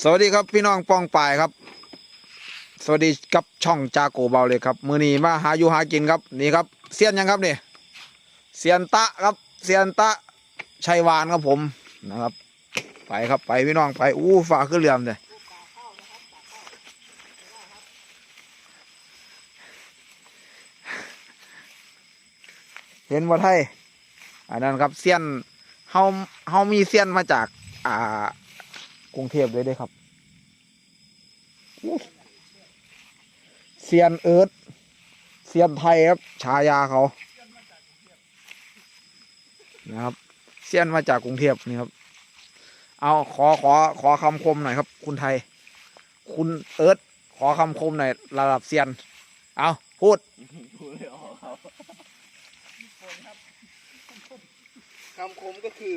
สวัสดีครับพี่น้องป้องปายครับ สวัสดีกับช่องจาโกเบาเลยครับมือนีมาหาอยู่หากินครับนี่ครับเซียนยังครับนี่เซียนตะครับเซียนตะชัยวานครับผมนะครับ ไปครับไปพี่น้องไปอู้ฝ่าขึ้นเรือมเลยเห็นว่าไทยอันนั้นครับเซียนเฮาเฮามีเซียนมาจาก อ่า กรุงเทพเลยเด้ครับอู้เซียนเอิร์ธเซียนไทยครับฉายาเขานะครับเซียนมาจากกรุงเทพนี่ครับ เอาขอขอขอคำคมหน่อยครับ คุณไทย คุณเอิร์ธขอคำคมหน่อยระดับเซียน เอาพูดพูดไม่ออกครับคำคมก็คือ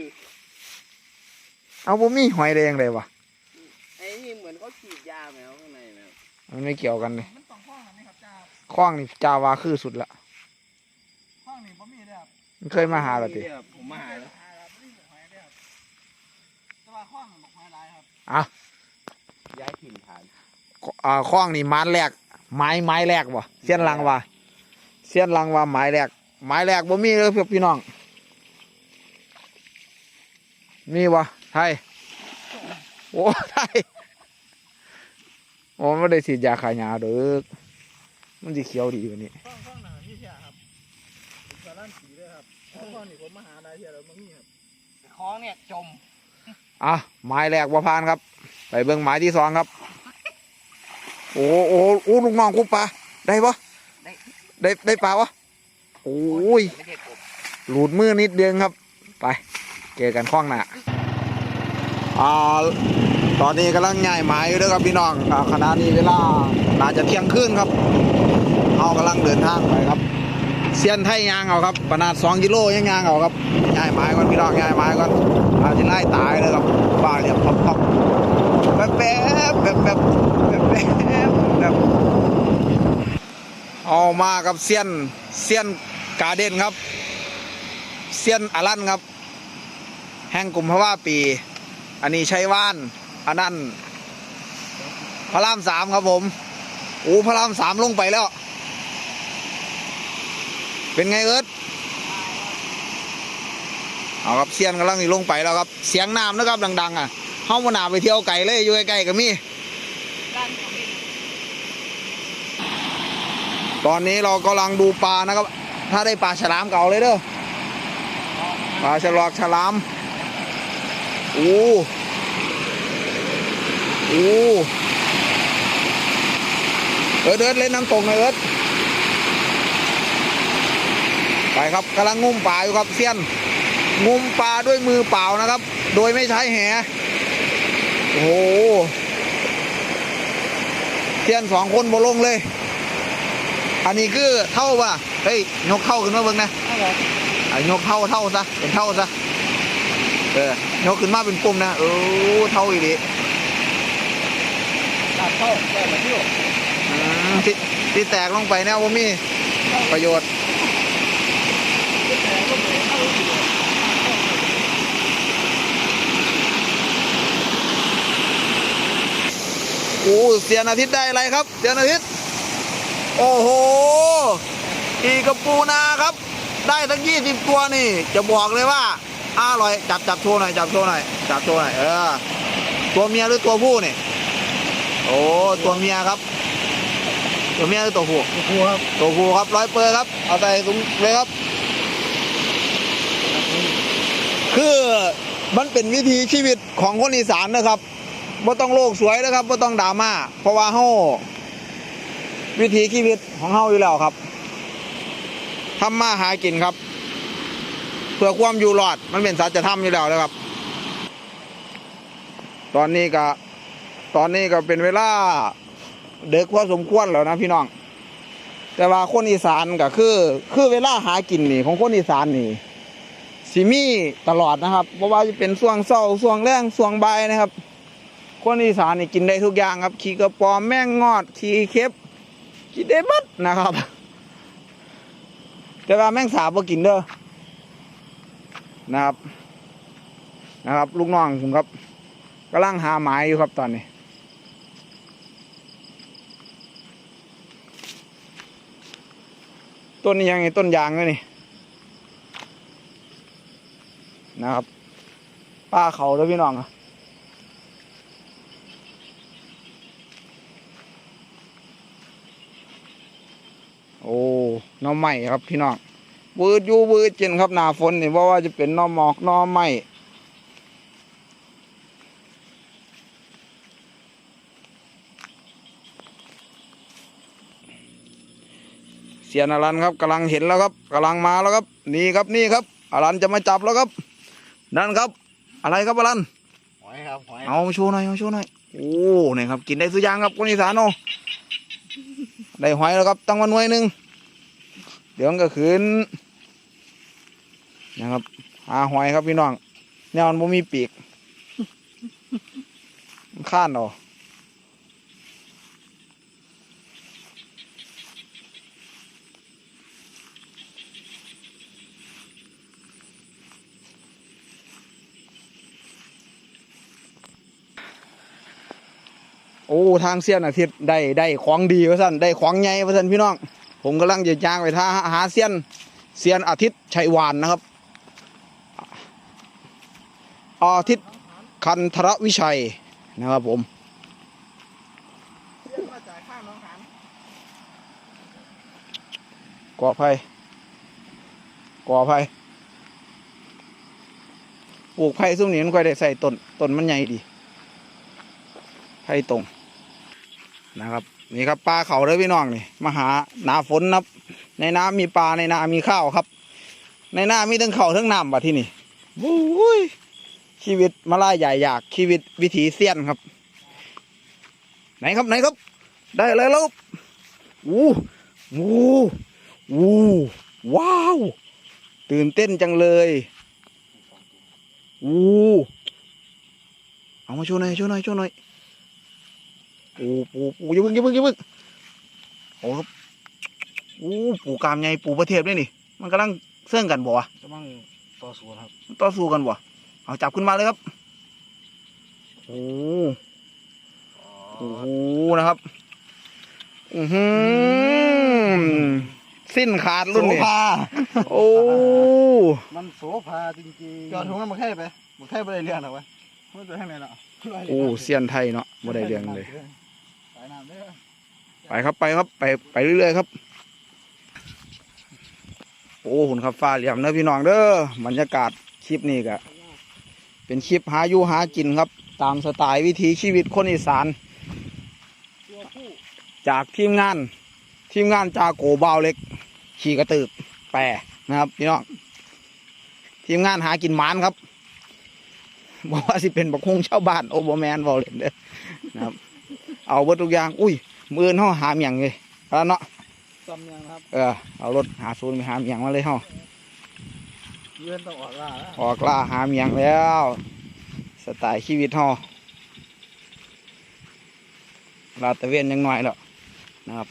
เอาผมมีหอยแดงเลยวะไอ้ นี่เหมือนเขาฉีดยาแมวข้างในแมวมันไม่เกี่ยวกันเลยมันต้องห้องอันนี้ครับจ้าคล้องนี่จาวาคือสุดละห้องนี้ผมมีเลยครับมันเคยมาหาเราติ นี่ครับผมมาหาแล้วหาครับไม่มีหอยเลยครับแต่ว่าห้องมันบอกหอยลายครับอะย้ายถิ่นฐานอ่าคล้องนี่ไม้แรก ไม้ไม้แรกบ่เสี้ยนลังว่าเสี้ยนลังว่าไม้แรก ไม้แรกบ่มีเลยพี่พี่น้อง มีบ่ไทยโอ้ไทย โอ้ไม่ได้ฉีดยาขายยาเด้อมันจะเขียวดีกว่านี้ห้องห้องหนามีเทียครับผมการันตีเลยครับห้องนี้ผมมาหาได้เทียแล้วมันมีครับคล้องเนี่ยจม อะไม้แรกว่าพานครับ ไปเบิ่งไม้ที่สองครับ โอ้โอ้โอ้ลูกน้องกูปลาได้ปะได้ ได้ได้ปลาวะโอ้ยไม่ใช่กบหลุดมือนิดเดียวครับ ไป เจอกันข้องหน้าอ่า ตอนนี้กำลังง่ายไม้อยู่ด้วยครับพี่น้องขณะนี้เวลาน่าจะเที่ยงคืนครับเรากำลังเดินทางไปครับเซียนไทยยางเอาครับขนาด2กิโลยังยางเอาครับง่ายไม้ก่อนพี่น้องง่ายไม้ก่อนอาจจะไล่ตายเลยครับบ้าเหลี่ยมท็อปๆแป๊บแป๊บแป๊บแป๊บแป๊บแป๊บแป๊บเอามากับเซียนเซียนกาเด้นครับเซียนอลันครับ แห่งกลุ่มพระว่าปี อันนี้ใชัยว่าน อันนั้นพระรามสามครับผมโอ้พระรามสามลงไปแล้ว เป็นไงเอิร์ธเอาครับเซียนกำลังลงไปแล้วครับ เสียงน้ำนะครับดัง ๆ อะเฮ้ามาหนาไปเที่ยวไก่เลยอยู่ใกล้ๆกับมี่ตอนนี้เรากำลังดูปลานะครับ ถ้าได้ปลาฉลามเก่าเลยเด้อปลาฉลอกฉลามโอ้ โอ้เอิร์ดเอิร์ดเล่นน้ำตกหน่อยเอิร์ดไปครับกำลังงุ้มปลาอยู่ครับเซียนงุ้มปลาด้วยมือเปล่านะครับ โดยไม่ใช้แหโอ้โหเซียนสองคนบลงเลย อันนี้คือเท่าป่ะเฮ้ยยกเท่าขึ้นมาเบิ่งนะอะยกเท่าเท่าซะเป็นเท่าซะเออยกขึ้นมาเป็นปุ่มนะเออเท่าอีดีตัด เข้าได้มาเที่ยวอืมที่ที่แตกลงไปเนี่ยว่ามีประโยชน์โอ้เสียนอาทิตย์ได้อะไรครับ เสียนอาทิตย์ โอ้โหอีกระปูนาครับ ได้ทั้งยี่สิบตัวนี่ จะบอกเลยว่าอร่อย จับจับโชว์หน่อย จับโชว์หน่อย จับโชว์หน่อย เออ ตัวเมียหรือตัวผู้นี่โอ้ ตัวเมียครับ ตัวเมียหรือตัวผู้ครูครับตัวผู้ครับร้อยเปอร์ครับ เอาใส่ถุงเลยครับ คือมันเป็นวิธีชีวิตของคนอีสานนะครับบ่ต้องโลกสวยนะครับบ่ต้องดราม่าเพราะว่าเฮาวิธีชีวิตของเฮาอยู่แล้วครับทำมาหากินครับ เพื่อความอยู่รอดมันเป็นสัจธรรมอยู่แล้วนะครับ ตอนนี้ก็ ตอนนี้ก็เป็นเวลาเด็กพอสมควรแล้วนะพี่น้อง แต่ว่าคนอีสานก็คือ คือเวลาหากินนี่ ของคนอีสานนี่สิมีตลอดนะครับเพราะว่าจะเป็นช่วงเช้าช่วงแรงช่วงใบนะครับ คนอีสานนี่กินได้ทุกอย่างครับ ขี้กระปอมแม่งงอดขี้เค็บกินได้หมดนะครับ แต่ว่าแม่งสาบบ่กินเด้อนะครับ นะครับ ลูกน้องผมครับกำลังหาไม้อยู่ครับตอนนี้ ต้นนี้ยังไงต้นยางเลยนี่นะครับ ป้าเขาแล้วพี่น้องอะโอ้หน้อใหม่ครับพี่น้องวืดอยู่วืดเจนครับหนาฝนนี่เพราะว่าจะเป็นหน้อหมอกหน้อไหม้ เสียนอรันครับกำลังเห็นแล้วครับกำลังมาแล้วครับ นี่ครับนี่ครับอรันจะมาจับแล้วครับ นั่นครับ อะไรครับอรันหอยครับหอยเอามาโชว์หน่อยเอามาโชว์หน่อยโอ้นี่ครับ กินได้สุดอยางครับคนอีสานเนาะได้หอยแล้วครับตั้งวันหน่วยหนึ่งเดี๋ยวมันก็ขืนนะครับหาหอยครับพี่น้องแนวมันบ่มีปีกมันข้านเนา โอ้ทางเสี้ยนอาทิตย์ได้ได้ของดีวะสันได้ของใหญ่วะสันพี่น้อง ผมกำลังจะจ้างไปท่าหาเสี้ยนเสี้ยนอาทิตย์ชัยวานนะครับ อาทิตย์คันธรวิชัยนะครับผมกาจากข้างหน้องหานก่อไผ่กอไผ่ปลูกไผ่ซุ่มนี้มันค่อยได้ใส่ต้นต้นมันใหญ่ดีไผ่ตรง นะครับ นี่ครับปลาเขาเลยพี่น้องนี่มาหาหนาฝนนะครับ ในน้ำมีปลาในนามีข้าวครับ ในนามีทั้งเขาทั้งน้ำบัดที่นี่วุ้ยชีวิตมาล่าใหญ่อยากชีวิตวิถีเซียนครับ ไหนครับไหนครับ ได้อะไรแล้วอู้อู้อู้ว้าว ตื่นเต้นจังเลยอู้เอามาโชว์หน่อยโชว์หน่อยโชว์หน่อย ปูปูปูอยิ่าพิ่งอยิ่าพิ่งอยิ่าพิ่งโอ้ครับอู้ปูกามใหญ่ปูประเทศด้วยนี่ มันกำลังเสื่องกันบ่วะกำลังต่อสู้ครับต่อสู้กันบ่เอาจับขึ้นมาเลยครับโอ้โอ้โหนะครับอือหือสิ้นขาดรุ่นนี้โสภาโอ้มันโสภาจริงๆจอดถุงนั้นมาแค่ไปมาแค่ไปได้เรื่องหรอวะมันจะให้ไหนเนาะโอ้เซียนไทยเนาะบ่ได้เรื่องเลย ไปครับไปครับไปไปเรื่อยๆครับ โอ้หุ่นขับฟ้าเหลี่ยมเด้อพี่น้องเด้อบรรยากาศคลิปนี้ก็เป็นคลิปหาอยู่หากินครับ ตามสไตล์วิถีชีวิตคนอีสาน จากทีมงาน ทีมงานจาโกบาวเล็ก ขี่กระตืบแปรนะครับพี่น้องทีมงานหากินหมานครับบอกว่าสิเป็นบักฮงชาวบ้านโอเบอร์แมนบอลเล่นเด้อนะครับ เอาเบิดทุกอย่าง อุ้ยมือเขาหาเมียงเลยแล้วเนาะจำยังครับ เออ เอารถหาศูนย์ไปหาเมียงมาเลยเฮาเยือนต้องออกล่าแล้วออกล่าหาเมียงแล้ว สไตล์ชีวิตเฮาลาดตระเวนยังน้อยแล้วนะครับ